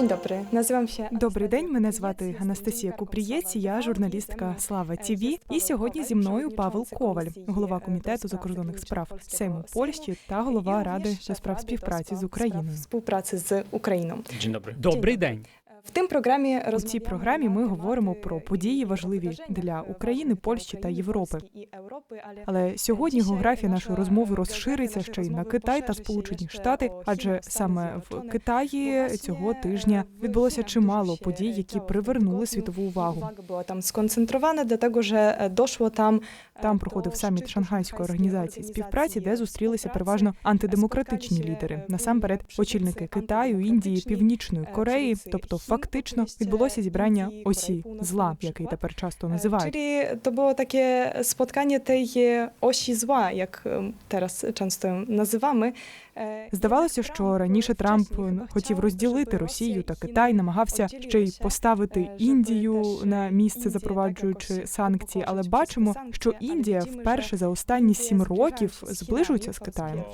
Dzień dobry, nazywam się. Добрий день, мене звати Анастасія Купрієць, я журналістка Слава ТІВІ. І сьогодні зі мною Павел Коваль, голова комітету закордонних справ Сейму Польщі та голова ради до справ співпраці з Україною. Співпраці з Україною. Добрий день. В тим програмі У цій програмі ми говоримо про події важливі для України, Польщі та Європи. Але сьогодні географія нашої розмови розшириться ще й на Китай та Сполучені Штати, адже саме в Китаї цього тижня відбулося чимало подій, які привернули світову увагу. Була там сконцентрована до того, що е, дошло там. е, Там проходив саміт швидкої Шанхайської організації співпраці, де зустрілися переважно антидемократичні лідери. Насамперед, е, очільники очільники Китаю, Індії, Північної Кореї. Тобто, Хін, фактично відбулося зібрання осі зла, який тепер часто називають. Czyli то було таке споткання тієї осі зла, як зараз часто teraz Здавалося, що раніше Трамп хотів розділити Росію та Китай, намагався ще й поставити Індію на місце, запроваджуючи санкції. Але бачимо, що Індія вперше за останні сім років зближується з Китаєм.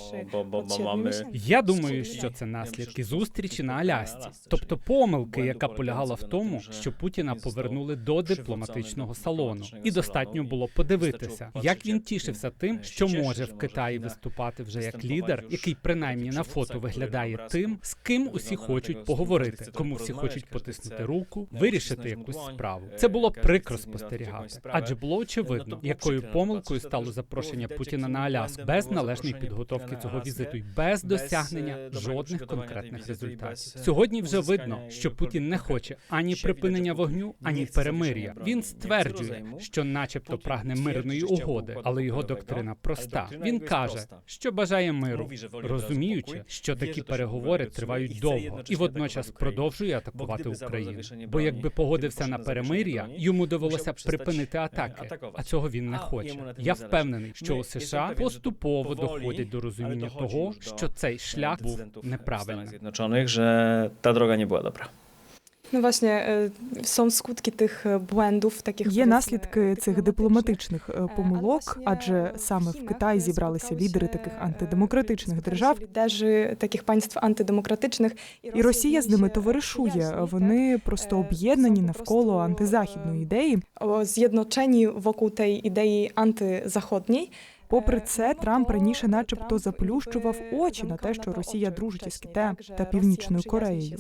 Я думаю, що це наслідки зустрічі на Алясці, тобто помилки, яка полягала в тому, що Путіна повернули до дипломатичного салону, і достатньо було подивитися, як він тішився тим, що може в Китаї виступати вже як лідер, який принаймні на фото виглядає тим, з ким усі хочуть поговорити, кому всі хочуть потиснути руку, вирішити якусь справу. Це було прикро спостерігати, адже було очевидно, якою помилкою стало запрошення Путіна на Аляску. без належної підготовки цього візиту і без досягнення жодних конкретних результатів. Сьогодні вже видно, що Путін не хоче ані припинення вогню, ані перемир'я. Він стверджує, що, начебто, прагне мирної угоди, але його доктрина проста. Він каже, що бажає миру, розуміючи, що такі переговори тривають довго, і водночас продовжує атакувати Україну. Бо якби погодився на перемир'я, йому довелося б припинити атаки, а цього він не хоче. Я впевнений, що у США поступово доходять до розуміння того, що цей шлях був неправильним. Zjednoczonych, że ta droga nie była dobra. No właśnie, e, są skutki tych e, błędów, takich Є наслідки цих дипломатичних е, помилок, адже саме в Китаї зібралися лідери таких антидемократичних держав, таких państw антидемократичних. і Росія з ними товаришує. Вони просто об'єднані навколо антизахідної ідеї. З'єдночені вокруг тієї ідеї антизаходній. Попри це, Трамп раніше, начебто, заплющував очі на те, що Росія дружить із Китаєм та Північною Кореєю.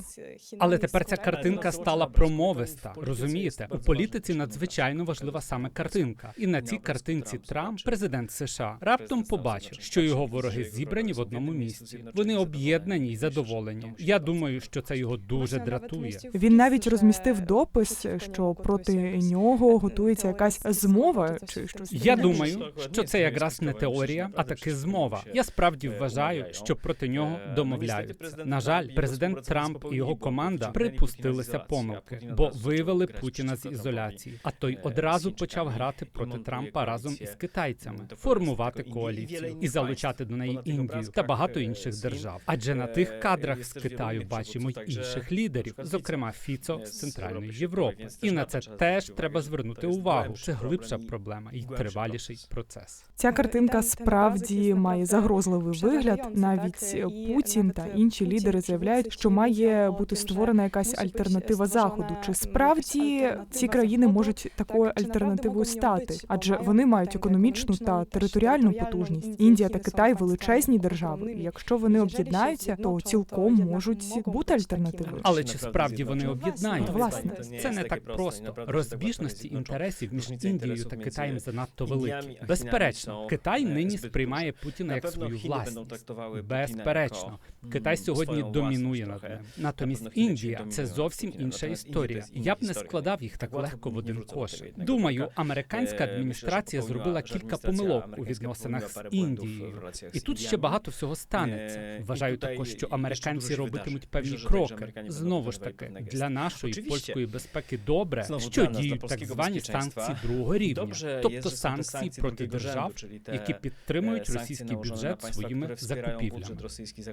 Але тепер ця картинка стала промовиста. Розумієте, у політиці надзвичайно важлива саме картинка. І на цій картинці Трамп, президент США, раптом побачив, що його вороги зібрані в одному місці. Вони об'єднані й задоволені. Я думаю, що це його дуже дратує. Він навіть розмістив допис, що проти нього готується якась змова чи щось. Я думаю, що це якраз не теорія, а таки змова. Я справді вважаю, що проти нього домовляються. На жаль, президент Трамп і його команда припустилися помилки, бо вивели Путіна з ізоляції. А той одразу почав грати проти Трампа разом із китайцями, формувати коаліцію і залучати до неї Індію та багато інших держав. Адже на тих кадрах з Китаю бачимо й інших лідерів, зокрема Фіцо з центральної Європи. І на це теж треба звернути увагу. Це глибша проблема і триваліший процес. Ця картинка справді має загрозливий вигляд. Навіть Путін та інші лідери заявляють, що має бути створена якась альтернатива заходу. Чи справді ці країни можуть такою альтернативою стати? Адже вони мають економічну та територіальну потужність. Індія та Китай величезні держави. І якщо вони об'єднаються, то цілком можуть бути альтернативою. Але чи справді вони об'єднають? Власне, це не так просто. Розбіжності інтересів між Індією та Китаєм занадто великі. Безперечно, Китай нині сприймає Путіна як свою власність. Безперечно, Китай сьогодні домінує над ним. Натомість Індія це зовсім інша історія. Я б не складав їх так легко в один кошик. Думаю, американська адміністрація зробила кілька помилок у відносинах з Індією. І тут ще багато всього станеться. Вважаю також, що американці робитимуть певні кроки. Знову ж таки, для нашої польської безпеки добре, що діють так звані санкції другого рівня, тобто санкції проти держав, які підтримують е, російський бюджет своїми закупівлями.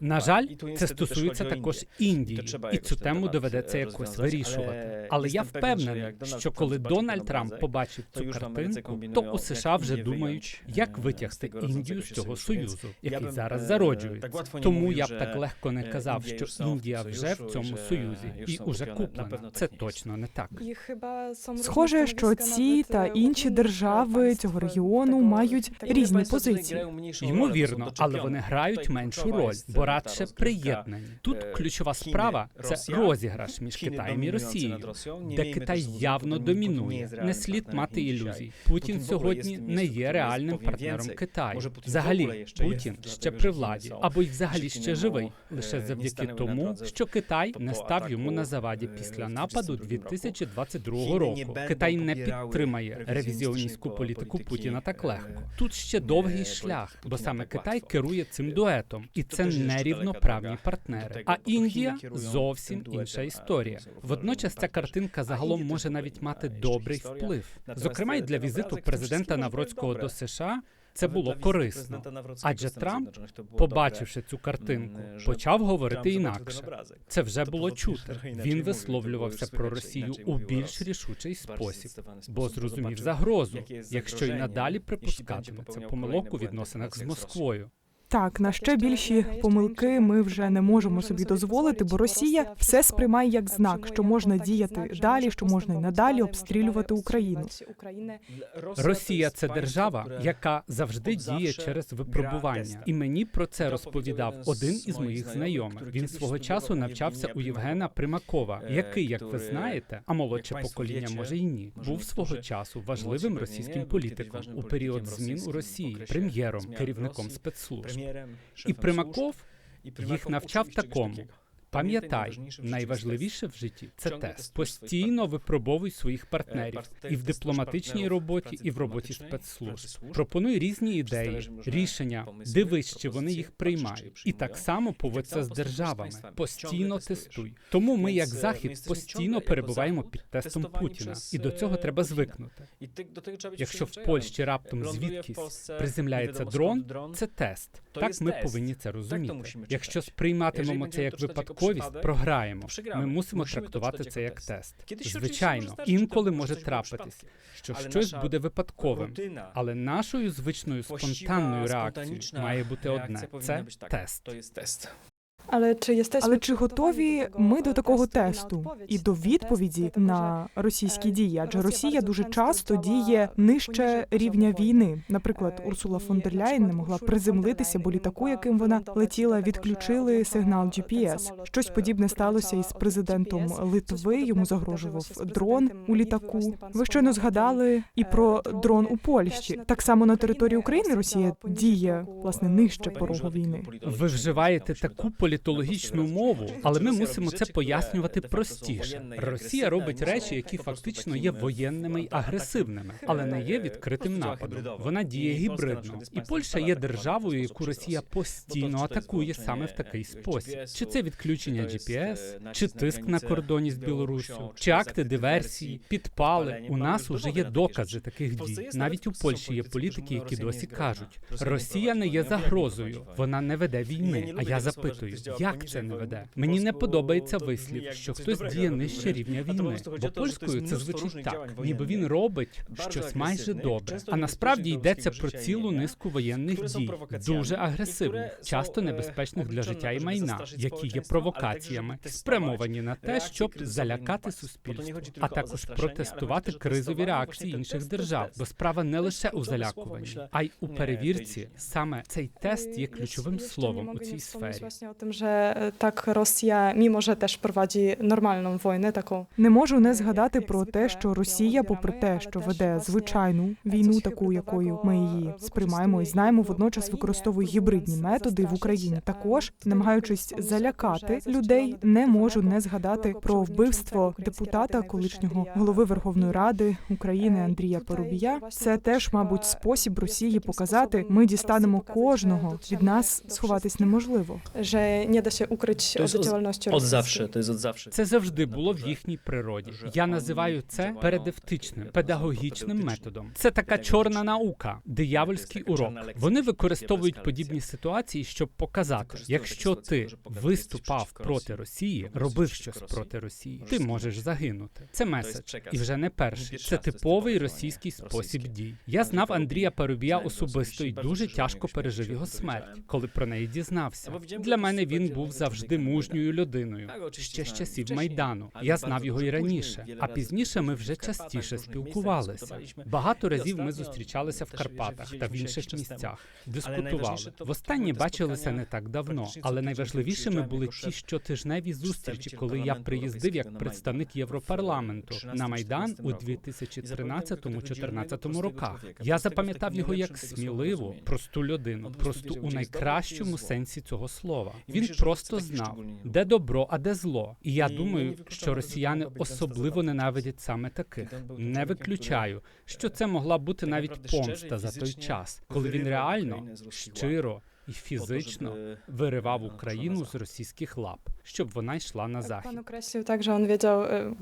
На жаль, це стосується також Індії, і цю тему доведеться е, якось вирішувати. Але я впевнений, що коли Дональд Трамп побачив цю картинку, то у США вже думають, як е, витягти Індію з цього союзу, який зараз е, зароджується. Тому я б так легко не е, казав, що Індія вже в цьому союзі і уже куплена. Це точно не так. І хіба są Схоже, що ці та е, інші держави цього регіону мають tego різні позиції. Ймовірно, але вони грають меншу роль, бо радше приєднані. Тут е, ключова справа це розіграш між Китаєм і Росією, де Китай явно домінує. Не слід мати ілюзій. Путін сьогодні не є реальним партнером. Китаю. Путін Взагалі, ще Путін ще при владі, або й взагалі ще живий, лише е, завдяки тому, що Китай не став йому на заваді після нападу 2022 2022 Chiny nie року. Китай не підтримає ревізіоністську політику Путіна так легко. Тут ще довгий е, шлях, бо саме Китай керує цим Е, дуетом, і це є ще нерівноправні партнери. А Індія зовсім інша історія. Водночас ця картинка загалом може навіть мати добрий вплив. Зокрема, й для візиту президента być Навроцького до США це було корисно. Адже Трамп, Побачивши цю картинку, почав говорити інакше. Це вже було чути. Він висловлювався про Росію у більш рішучий спосіб, бо зрозумів загрозу, якщо й надалі jeśli będzie припускатиме це popełniał помилок у відносинах з. Москвою. Так, на ще більші помилки ми вже не можемо собі дозволити, бо Росія все сприймає як знак, що можна діяти далі, що можна й надалі обстрілювати Україну. Росія це держава, яка завжди діє через випробування. І мені про це розповідав один із моїх знайомих. Він свого часу навчався у Євгена Примакова, який, як ви знаєте, а молодше покоління може й ні, був свого часу важливим російським політиком у період змін у Росії, прем'єром, керівником спецслужб. І Примаков їх навчав такому. Пам'ятай, найважливіше в житті це тест. Постійно випробовуй своїх партнерів і в дипломатичній роботі, і в роботі спецслужб. Пропонуй різні ідеї, рішення, дивись, чи вони їх приймають. І так само поводься з державами. Постійно тестуй. Тому ми, як захід, постійно перебуваємо під тестом Путіна, і до цього треба звикнути. Якщо в Польщі раптом звідкись приземляється дрон, це тест. Так ми повинні це розуміти. Якщо сприйматимемо це як випадковість, програємо. Ми мусимо трактувати це як тест. Звичайно, інколи може трапитись, що щось буде випадковим, але нашою звичною спонтанною реакцією має бути одне: це тест. Але чи єстець Але чи готові ми до такого тесту і до відповіді на російські дії? Адже Росія дуже часто діє нижче рівня війни. Наприклад, Урсула фон дер Ляєн не могла приземлитися, бо літаку, яким вона летіла, відключили сигнал GPS. Щось подібне сталося із президентом Литви. Йому загрожував дрон у літаку. Ви щойно згадали і про дрон у Польщі. Так само на території України Росія діє власне нижче порогу війни. Ви вживаєте таку політологічну мову, але ми мусимо це пояснювати простіше. Росія робить речі, які фактично є воєнними й агресивними, але не є відкритим нападом. Вона діє гібридно, і Польща є державою, яку Росія постійно атакує саме в такий спосіб. Чи це відключення GPS, чи тиск на кордоні з Білоруссю, чи акти диверсії, підпали. У нас уже є докази таких дій. Навіть у Польщі є політики, які досі кажуть, Росія не є загрозою, вона не веде війни. А я запитую, як це не веде? Мені не подобається вислів, що хтось діє нижче рівня війни. Бо польською це звучить так, ніби він робить щось майже добре. А насправді йдеться про цілу низку воєнних дій, дуже агресивних, часто небезпечних для життя і майна, які є провокаціями, спрямовані на те, щоб залякати суспільство, а також протестувати кризові реакції інших держав. Бо справа не лише у залякуванні, а й у перевірці. Саме цей тест є ключовим словом у цій сфері. Tym, że e, tak Rosja, mimo że też prowadzi normalną wojnę, taką Не можу не згадати про те, що Росія, попри те, що веде звичайну війну, таку якою ми її сприймаємо і знаємо, водночас використовує гібридні методи в Україні. Також намагаючись залякати людей, не можу не згадати про вбивство депутата, колишнього голови Верховної Ради України Андрія Порубія. Це теж, мабуть, спосіб Росії показати, ми дістанемо кожного від нас сховатись неможливо. że nie, da się ukryć To jest od od- działalności Od zawsze, to jest od zawsze. Це завжди було в їхній природі. Я називаю це передевтичним педагогічним методом. Це така чорна наука, диявольський урок. Вони використовують подібні ситуації, щоб показати, якщо ти виступав проти Росії, робив щось проти Росії, ти можеш загинути. Це меседж, і вже не перший. Це типовий російський спосіб дій. Я знав Андрія Парубія особисто і дуже тяжко пережив його смерть, коли про неї дізнався. Для мене він був завжди мужньою людиною. Ще з часів майдану. Я знав його і раніше. А пізніше ми вже частіше спілкувалися. Багато разів ми зустрічалися в Карпатах та в інших місцях. Дискутували. Востаннє бачилися не так давно, але найважливішими були ті щотижневі зустрічі, коли я приїздив як представник Європарламенту на майдан у 2013-2014 роках. Я запам'ятав його як сміливу, просту людину, просту у найкращому сенсі цього слова. Він просто знав, де добро, а де зло. І я думаю, що росіяни особливо ненавидять саме таких. Не виключаю, що це могла бути навіть помста за той час, коли він реально щиро і фізично виривав Україну з російських лап, щоб вона йшла на захід.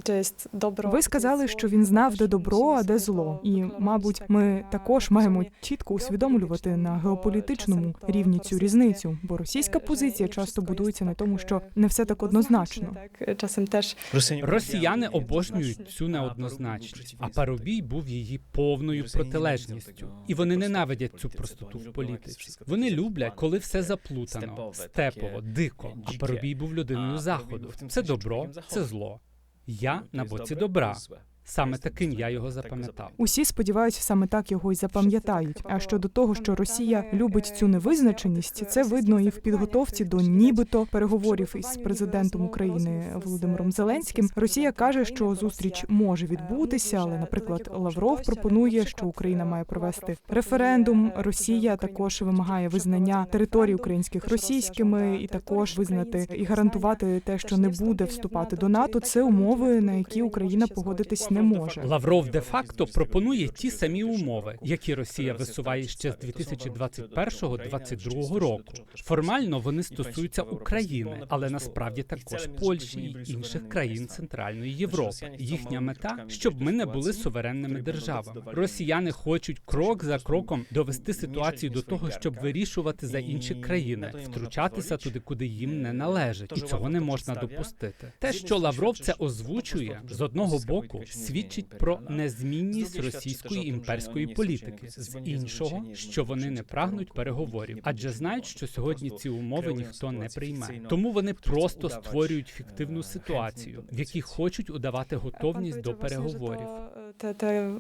gdzie. Ви сказали, що він знав, де добро, а де зло. І, мабуть, ми також маємо чітко усвідомлювати на геополітичному рівні цю різницю, бо російська позиція часто будується на тому, що не все так однозначно. Czasem też Росіяни обожнюють цю неоднозначність, а Парубій був її повною протилежністю. І вони ненавидять цю простоту в політиці. Вони люблять, коли все заплутано, степово, дико. А Парубій був людиною заходу. Це добро, це зло. Я на боці добра. Саме таким я його запам'ятав. Усі сподіваються, саме так його й запам'ятають. А щодо того, що Росія любить цю невизначеність, це видно і в підготовці до нібито переговорів із президентом України Володимиром Зеленським. Росія каже, що зустріч може відбутися, але, наприклад, Лавров пропонує, що Україна має провести референдум. Росія також вимагає визнання територій українських російськими, і також визнати і гарантувати те, що не буде вступати до НАТО. Це умови, на які Україна погодитись не може. Лавров де-факто пропонує ті самі умови, які Росія висуває ще з 2021-2022 року. Формально вони стосуються України, але насправді також Польщі і інших країн Центральної Європи. Їхня мета, щоб ми не були суверенними державами. Росіяни хочуть крок за кроком довести ситуацію до того, щоб вирішувати за інші країни, втручатися туди, куди їм не належить, і цього не можна допустити. Те, що Лавров це озвучує з одного боку, свідчить про незмінність російської імперської політики, з іншого, що вони не прагнуть переговорів, адже знають, що сьогодні ці умови ніхто не прийме. Тому вони просто створюють фіктивну ситуацію, в якій хочуть удавати готовність до переговорів.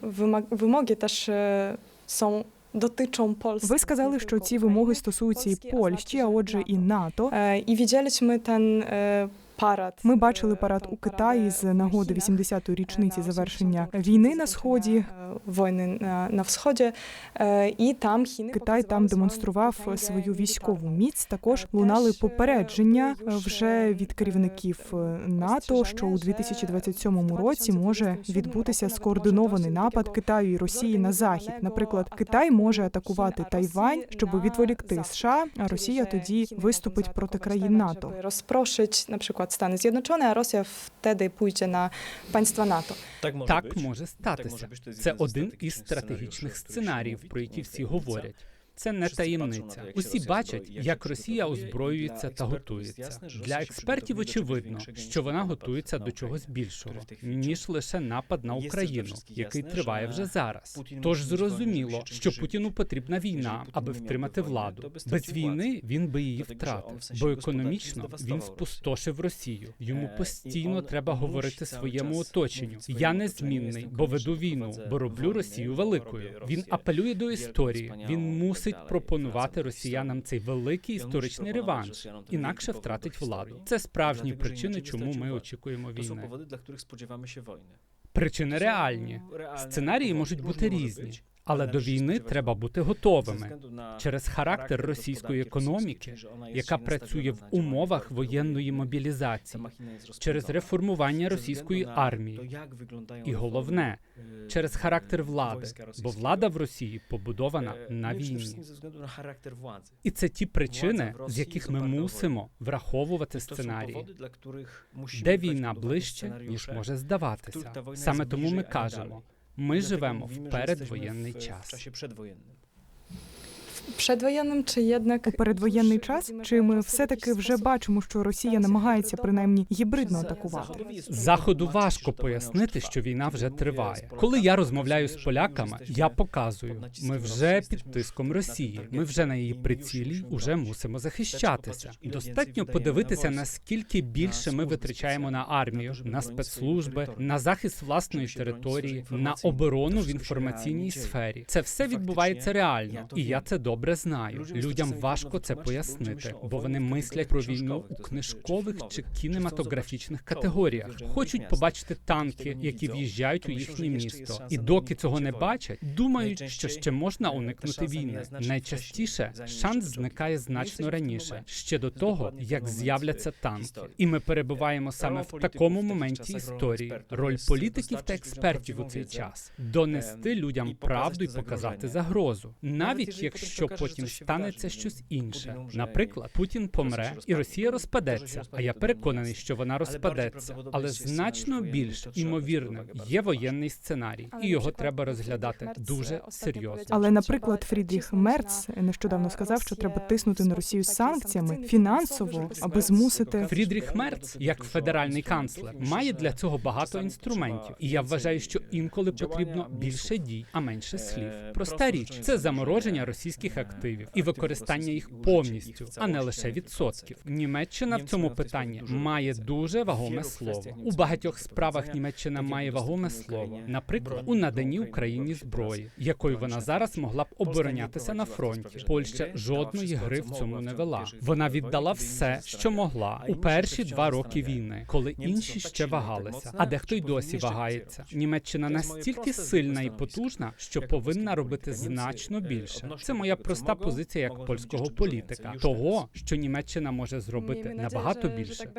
wyma- wymogi też e, są дотичом Польщі. Ви сказали, що ці вимоги стосуються і Польщі, а отже, і НАТО. Е, І widzieliśmy ten е, парад. Ми бачили парад у Китаї з нагоди 80-ї річниці завершення війни на сході. Е, Війни на, на сході. Е, І там Китай там демонстрував свою військову міць. Також лунали попередження е, вже від керівників е, НАТО, що у 2027 році може відбутися скоординований напад Китаю і Росії на захід. Наприклад, Китай може атакувати Тайвань, щоб відволікти США, а Росія тоді виступить проти країн НАТО. Розпрошить, наприклад, Стани Зjednoczone, а Росія вtedy pójdzie на państwa НАТО. Так може статися. Це один із стратегічних сценаріїв, про які всі говорять. Це не таємниця. Усі бачать, як Росія озброюється та готується. Для експертів очевидно, що вона готується до чогось більшого ніж лише напад на Україну, який триває вже зараз. Тож зрозуміло, що Путіну потрібна війна, аби втримати владу. Без війни він би її втратив, бо економічно він спустошив Росію. Йому постійно треба говорити своєму оточенню. Я незмінний, бо веду війну, бо роблю Росію великою. Він апелює до історії. Він мусить пропонувати росіянам цей великий історичний реванш, інакше втратить владу. Це справжні причини, чому ми очікуємо війни. Причини реальні. Сценарії можуть бути різні, Але до війни треба бути готовими. через характер російської економіки, яка працює в умовах воєнної мобілізації, через реформування російської армії. І головне, через характер влади, бо влада в Росії побудована на війні. І це ті причини, з яких ми мусимо враховувати сценарії, де війна ближче, ніж може здаватися. Саме тому ми кажемо, ми живемо в передвоєнний час. Предвоєнним чи єднак У передвоєнний час чи ми все-таки вже бачимо, що Росія намагається принаймні гібридно атакувати? Заходу важко пояснити, що війна вже триває. Коли я розмовляю з поляками, я показую, ми вже під тиском Росії. Ми вже на її прицілі, уже мусимо захищатися. Достатньо подивитися, наскільки більше ми витрачаємо на армію, на спецслужби, на захист власної території, на оборону в інформаційній сфері. Це все відбувається реально, і я це добре знаю. Людям важко це пояснити, бо вони мислять про війну у книжкових чи кінематографічних категоріях. Хочуть побачити танки, які в'їжджають у їхнє місто, і доки цього не бачать, думають, що ще можна уникнути війни. Найчастіше шанс зникає значно раніше, ще до того, як з'являться танки. І ми перебуваємо саме в такому моменті історії. Роль політиків та експертів у цей час донести людям правду і показати загрозу, навіть якщо потім станеться щось інше. Наприклад, Путін помре і Росія розпадеться. А я переконаний, що вона розпадеться, але значно більш імовірним є воєнний сценарій, і його треба розглядати дуже серйозно. Але, наприклад, Фрідріх Мерц нещодавно сказав, що треба тиснути на Росію санкціями фінансово, аби змусити Фрідріх Мерц, як федеральний канцлер, має для цього багато інструментів, і я вважаю, що інколи потрібно більше дій, а менше слів. Проста річ це замороження російських активів і використання їх повністю, а не лише відсотків. Німеччина в цьому питанні має дуже вагоме слово. У багатьох справах Німеччина має вагоме слово, наприклад, у наданні Україні зброї, якою вона зараз могла б оборонятися на фронті. Польща жодної гри в цьому не вела. Вона віддала все, що могла у перші два роки війни, коли інші ще вагалися, а дехто й досі вагається. Німеччина настільки сильна і потужна, що повинна робити значно більше. Це моя проста позиція як польського політика, того, що Німеччина може зробити набагато більше.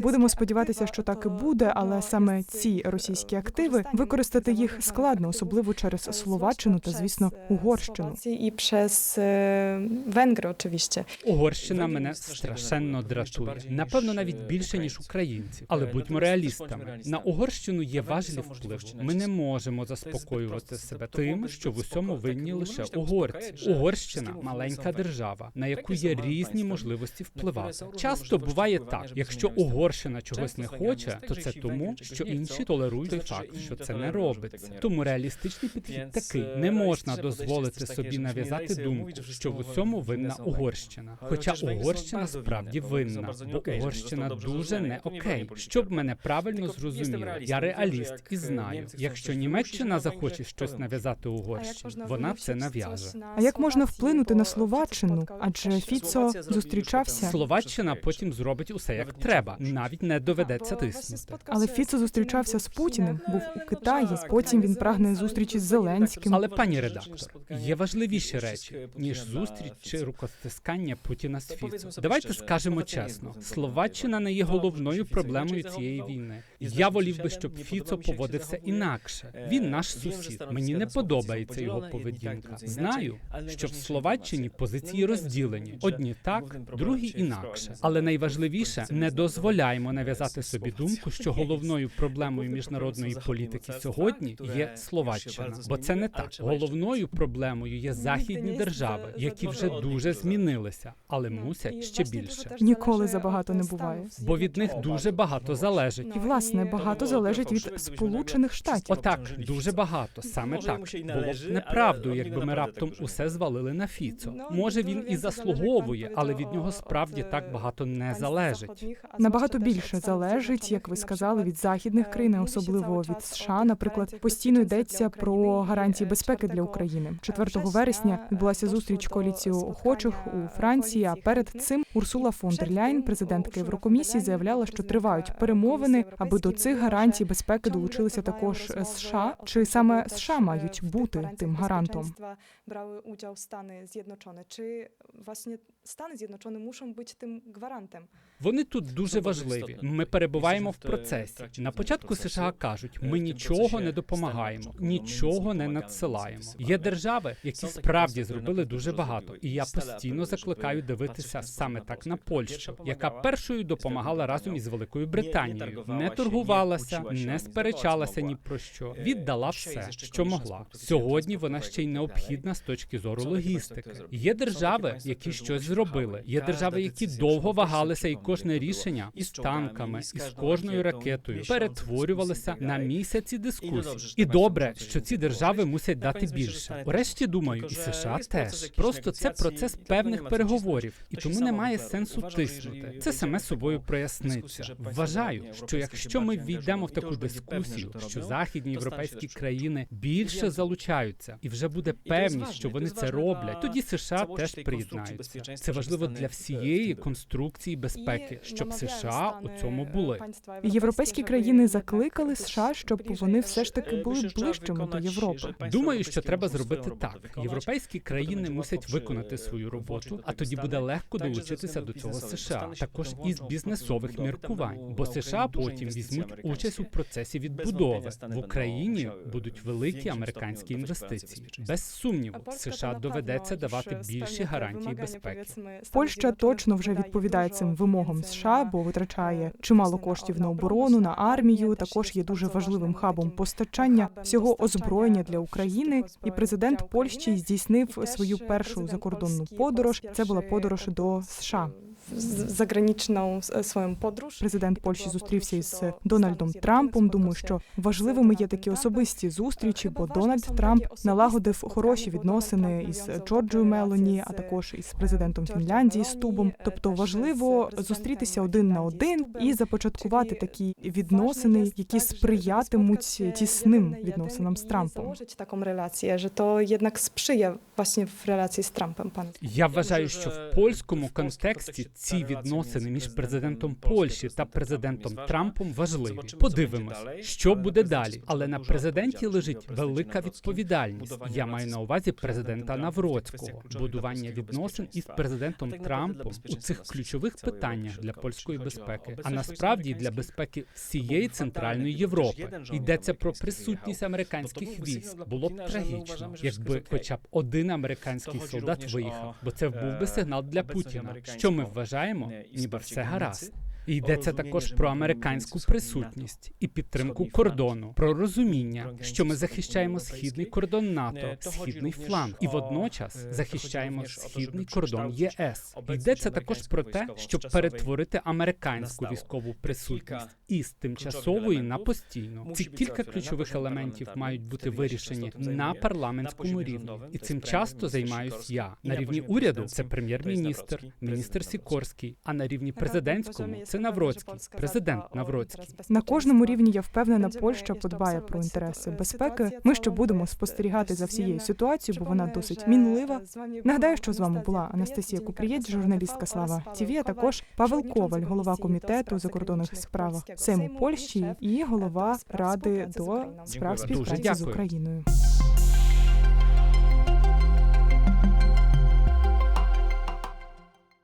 Будемо сподіватися, що так і буде, але саме ці e, російські активи використати їх складно, особливо через e, Словаччину та, звісно, e, Угорщину. Przez e, Węgry oczywiście. Угорщина мене страшенно дратує. Напевно, навіть більше ніж українці. Але будьмо реалістами. На Угорщину є важливий вплив. Ми не можемо заспокоювати себе тим, що в усьому винні лише угорці. Угорщина маленька держава, на яку є різні можливості впливати. Часто буває так: якщо Угорщина чогось не хоче, то це тому, що інші толерують той факт, що це не робиться. Тому реалістичний підхід такий: не можна дозволити собі нав'язати думку, що в усьому винна Угорщина. Хоча Угорщина справді винна, бо Угорщина дуже не окей. Щоб мене правильно зрозуміли, я реаліст і знаю, якщо Німеччина захоче щось нав'язати Угорщині, вона це нав'яже. А як можна вплинути на Словаччину? Адже Фіцо зустрічався. Словаччина потім зробить усе як треба, навіть не доведеться тиснути. Але Фіцо зустрічався з Путіним, був у Китаї. Потім він прагне зустрічі з Зеленським. Але пані редактор, є важливіші речі ніж зустріч чи рукостискання Путіна з Фіцо. Давайте скажемо чесно: Словаччина не є головною проблемою цієї війни. Я волів би, щоб Фіцо поводився інакше. Він наш сусід. Мені не подобається його поведінка. Знаю, що в Словаччині позиції розділені: одні так, другі інакше. Але найважливіше не дозволяємо нав'язати собі думку, що головною проблемою міжнародної політики сьогодні є Словаччина, бо це не так. Головною проблемою є західні держави, які вже дуже змінилися, але мусять ще більше. Ніколи забагато не буває. Бо від них дуже багато залежить. І власне багато залежить від Сполучених Штатів. Отак, дуже багато. Саме так було неправду, якби ми раптом усе звалили на Фіцо. Може він і заслуговує, але від нього справді так багато не залежить. Набагато більше залежить, як ви сказали, від західних країн, особливо від США. Наприклад, постійно йдеться про гарантії безпеки для України. 4 вересня відбулася зустріч коаліції охочих у Франції. А перед цим Урсула фон дер Ляйн, президентка Єврокомісії, заявляла, що тривають перемовини, аби до цих гарантій безпеки долучилися також США. Чи саме США мають бути tym gwarantem. Brały udział Stany Zjednoczone. Czy właśnie Stany Zjednoczone muszą być tym gwarantem? Вони тут дуже важливі. Ми перебуваємо в процесі. На початку США кажуть, ми нічого не допомагаємо, нічого не надсилаємо. Є держави, які справді зробили дуже багато, і я постійно закликаю дивитися саме так на Польщу, яка першою допомагала разом із Великою Британією. Не торгувалася, не сперечалася ні про що. Віддала все, що могла. Сьогодні вона ще й необхідна з точки зору логістики. Є держави, які щось зробили. Є держави, які довго вагалися, і кожне рішення із танками, із кожною ракетою перетворювалося на місяці дискусій. І добре, що ці держави мусять дати більше. Урешті думаю, і США теж. Просто це процес певних переговорів, і тому немає сенсу тиснути. Це саме собою проясниться. Вважаю, що якщо ми війдемо в таку дискусію, що західні європейські країни більше залучаються, і вже буде певність, що вони це роблять, тоді США теж приєднаються. Це важливо для всієї конструкції безпеки, щоб США у цьому були. Європейські країни закликали США, щоб вони все ж таки були ближчими до Європи. Думаю, що треба зробити так. Європейські країни мусять виконати свою роботу, а тоді буде легко долучитися до цього США. Також із бізнесових міркувань, бо США потім візьмуть участь у процесі відбудови. В Україні будуть великі американські інвестиції. Без сумніву, США доведеться давати більші гарантії безпеки. Польща точно вже відповідає цим вимогам США, бо витрачає чимало коштів на оборону, на армію. Також є дуже важливим хабом постачання всього озброєння для України. І президент Польщі здійснив свою першу закордонну подорож. Це була подорож до США. Z- Zagraniczną s- swoją. Президент Польщі зустрівся із Дональдом Трампом. Думаю, що важливими є такі особисті зустрічі, бо Дональд Трамп налагодив хороші відносини із Джорджою Мелоні, а також із президентом Фінляндії з Тубом. Тобто важливо зустрітися один на один і започаткувати такі відносини, які сприятимуть тісним відносинам з Трампом. Taką relację, że to jednak sprzyja właśnie w relacji z Trumpem, pan. Я вважаю, що в польському контексті ці відносини між президентом Польщі та президентом Трампом важливі. Подивимось, що буде далі. Але на президенті лежить велика відповідальність. Я маю на увазі президента Навроцького, будування відносин із президентом Трампом у цих ключових питаннях для польської безпеки, а насправді для безпеки всієї центральної Європи. Йдеться про присутність американських військ. Було б трагічно, якби хоча б один американський солдат виїхав, бо це був би сигнал для Путіна, що ми вважаємо, ніби все гаразд. Йдеться також про американську присутність і підтримку кордону, про розуміння, що ми захищаємо східний кордон НАТО, східний фланг, і водночас захищаємо східний кордон ЄС. Йдеться також про те, щоб перетворити американську військову присутність із тимчасової на постійну. Ці кілька ключових елементів мають бути вирішені на парламентському рівні, і цим часто займаюсь я. На рівні уряду. Це прем'єр-міністр, міністр Сікорський, а на рівні президентському це Навроцький, президент Навроцький. На кожному рівні я впевнена, Польща подбає про інтереси безпеки. Ми ще будемо спостерігати за всією ситуацією, бо вона досить мінлива. Нагадаю, що з вами була Анастасія Купрієць, журналістка Слава ТІВІ, а також Павел Коваль, голова комітету у закордонних справах Сейму Польщі і голова ради до справ співпраці з дякую. Україною.